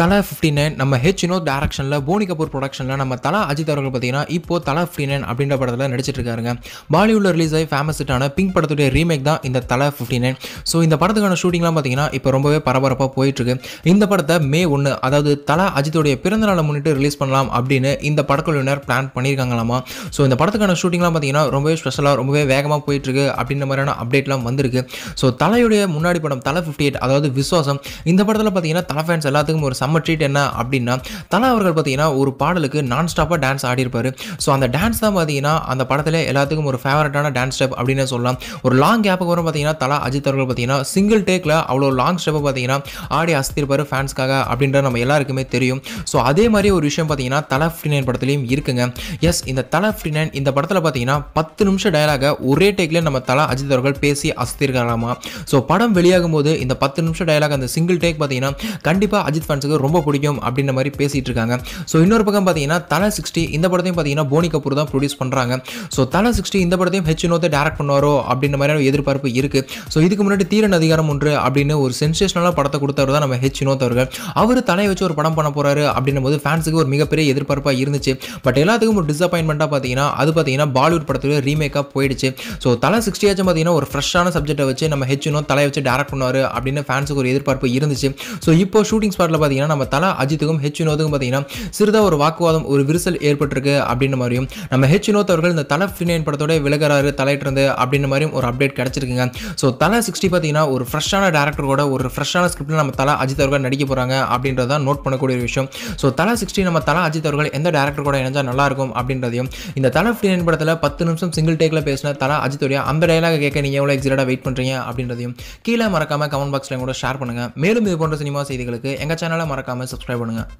தலா fifty nine நம்ம H Vinoth டேரக்ஷனில் போனி கபூர் ப்ரொடக்ஷனில் நம்ம தலா அஜித் அவர்கள் பார்த்தீங்கன்னா இப்போ தலா ஃபிஃப்டி நைன் அப்படின்ற படத்தில் நடிச்சிட்டு இருக்காருங்க. பாலிவுட்டில் ரிலீஸ் ஆகி ஃபேமஸ் ஹிட்டான பிங்க் படத்துடைய ரீமேக் தான் இந்த தலா ஃபிஃப்டி நைன் ஸோ இந்த படத்துக்கான ஷூட்டிங்லாம் பார்த்தீங்கன்னா இப்போ ரொம்பவே பரபரப்பாக போயிட்டுருக்கு. இந்த படத்தை மே ஒன்று அதாவது தலா அஜித்துடைய பிறந்த நாளை முன்னிட்டு ரிலீஸ் பண்ணலாம் அப்படின்னு இந்த படக்குழுவினர் பிளான் பண்ணியிருக்காங்களாமா? ஸோ இந்த படத்துக்கான ஷூட்டிங்லாம் பார்த்தீங்கன்னா ரொம்பவே ஸ்பெஷலாக ரொம்பவே வேகமாக போயிட்டுருக்கு அப்படின்ற மாதிரியான அப்டேட்லாம் வந்திருக்கு. ஸோ தலையுடைய முன்னாடி படம் தலை ஃபிஃப்டி எயிட் அதாவது விசுவாசம் இந்த படத்தில் பார்த்தீங்கன்னா தலை ஃபேன்ஸ் எல்லாத்துக்கும் ஒரு செம்ம ட்ரீட் என்ன அப்படின்னா தலா அவர்கள் பார்த்தீங்கன்னா ஒரு பாடலுக்கு நான் ஸ்டாப்பாக டான்ஸ் ஆடிருப்பார் ஸோ அந்த டான்ஸ் தான் பார்த்தீங்கன்னா அந்த படத்தில் எல்லாத்துக்கும் ஒரு ஃபேவரட்டான டான்ஸ் ஸ்டெப் அப்படின்னு சொல்லலாம். ஒரு லாங் கேப்புக்கு வரும் பார்த்தீங்கன்னா தலா அஜித் அவர்கள் பார்த்தீங்கன்னா சிங்கிள் டேக்கில் அவ்வளோ லாங் ஸ்டெப்பை பார்த்தீங்கன்னா ஆடி அசத்திருப்பார் ஃபேன்ஸ்க்காக அப்படின்ற நம்ம எல்லாருக்குமே தெரியும். ஸோ அதே மாதிரி ஒரு விஷயம் பார்த்தீங்கன்னா தலை ஃபிஃப்டி நைன் படத்துலையும் இருக்குங்க. எஸ் இந்த தலை ஃபிஃப்டி நைன் இந்த படத்தில் பார்த்தீங்கன்னா பத்து நிமிஷம் டயலாக ஒரே டேக்லேயே நம்ம தலா அஜித் அவர்கள் பேசி அசத்திருக்கலாமா ஸோ படம் வெளியாகும் போது இந்த பத்து நிமிஷம் டயலாக் அந்த சிங்கிள் டேக் பார்த்தீங்கன்னா கண்டிப்பாக அஜித் ஃபேன்ஸுக்கு ரொம்ப பிடிக்கும் அப்படின்ற மாதிரி பேசிட்டு இருக்காங்க ஸோ இன்னொரு பக்கம் பார்த்தீங்கன்னா தலை சிக்ஸ்டி இந்த படத்தையும் பார்த்தீங்கன்னா போனி கபூர் தான் ப்ரொடியூஸ் பண்ணுறாங்க ஸோ தலை சிக்ஸ்டி இந்த படத்தையும் ஹெச் வினோத்தை டேரக்ட் பண்ணுவாரோ அப்படின்ற மாதிரியான எதிர்பார்ப்பு இருக்குது ஸோ இதுக்கு முன்னாடி தீரன் அதிகாரம் ஒன்று அப்படின்னு ஒரு சென்சேஷனலாக படத்தை கொடுத்தவர் தான் நம்ம ஹெச் வினோத் அவர்கள். அவர் தலையை வச்சு ஒரு படம் பண்ண போறாரு அப்படின்னும் போது ஃபேன்ஸுக்கு ஒரு மிகப்பெரிய எதிர்பார்ப்பாக இருந்துச்சு. பட் எல்லாத்துக்கும் ஒரு டிசப்பாயின்மெண்ட்டாக பார்த்தீங்கன்னா அது பார்த்தீங்கன்னா பாலிவுட் படத்துல ரீமேக்காக போயிடுச்சு. ஸோ தலை சிக்ஸ்டியாச்சும் பார்த்தீங்கன்னா ஒரு ஃப்ரெஷ்ஷான சப்ஜெக்ட்டை வச்சு நம்ம ஹெச் வினோத் தலையை வச்சு டேரக்ட் பண்ணுவார் அப்படின்னு ஃபேன்ஸுக்கு ஒரு எதிர்பார்ப்பு இருந்துச்சு. ஸோ இப்போ ஷூட்டிங் ஸ்பாட்டில் பார்த்தீங்கன்னா நம்ம தலா அஜித்துக்கும் ஹெச் வினோதுக்கும் பார்த்தீங்கன்னா சிறிதாக ஒரு வாக்குவாதம் ஒரு விரிசல் ஏற்பட்டிருக்கு அப்படின்ற மாதிரியும் நம்ம ஹெச் வினோத் அவர்கள் இந்த தலை ஃபினேன் படத்தோட விலகிறாரு தலையிட்டிருந்து அப்படின்ற மாதிரியும் ஒரு அப்டேட் கிடச்சிருக்குங்க. ஸோ தலை சிக்ஸ்டி பார்த்தீங்கன்னா ஒரு ஃப்ரெஷ்ஷான டேரக்டரோட ஒரு ஃப்ரெஷ்ஷான ஸ்கிரிப்டில் நம்ம தலா அஜித் அவர்கள் நடிக்க போகிறாங்க அப்படின்றத நோட் பண்ணக்கூடிய ஒரு விஷயம். ஸோ தலா சிக்ஸ்டி நம்ம தலா அஜித் அவர்கள் எந்த டேரக்டர் கூட இணைஞ்சா நல்லா இருக்கும் அப்படின்றதையும் இந்த தலை ஃபினேன் படத்தில் பத்து நிமிஷம் சிங்கிள் டேக்கில் பேசின தலா அஜித்துடைய அந்த டைலாக கேட்க நீங்கள் எவ்வளோ எக்ஸைட்டாக வெயிட் பண்ணுறீங்க அப்படின்றதையும் கீழே மறக்காம கமெண்ட் பாக்ஸில் கூட ஷேர் பண்ணுங்கள் மேலும் இது போன்ற சினிமா செய்திகளுக்கு எங்கள் சேனலை மறக்காம சப்ஸ்கிரைப் பண்ணுங்கள்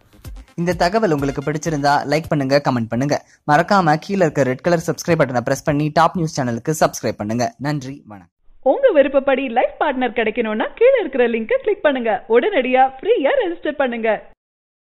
இந்த தகவல் உங்களுக்கு பிடிச்சிருந்தா லைக் பண்ணுங்க கமெண்ட் பண்ணுங்க. மறக்காம கீழே இருக்க ரெட் கலர் சப்ஸ்கிரைப் பட்டனை பிரஸ் பண்ணி டாப் நியூஸ் சேனலுக்கு சப்ஸ்கிரைப் பண்ணுங்க. நன்றி வணக்கம். உங்க விருப்பப்படி லைஃப் பார்ட்னர் கிடைக்கணும்னா கீழே இருக்கிற லிங்கை கிளிக் பண்ணுங்க. உடனடியா ஃப்ரீயா ரெஜிஸ்டர் பண்ணுங்க.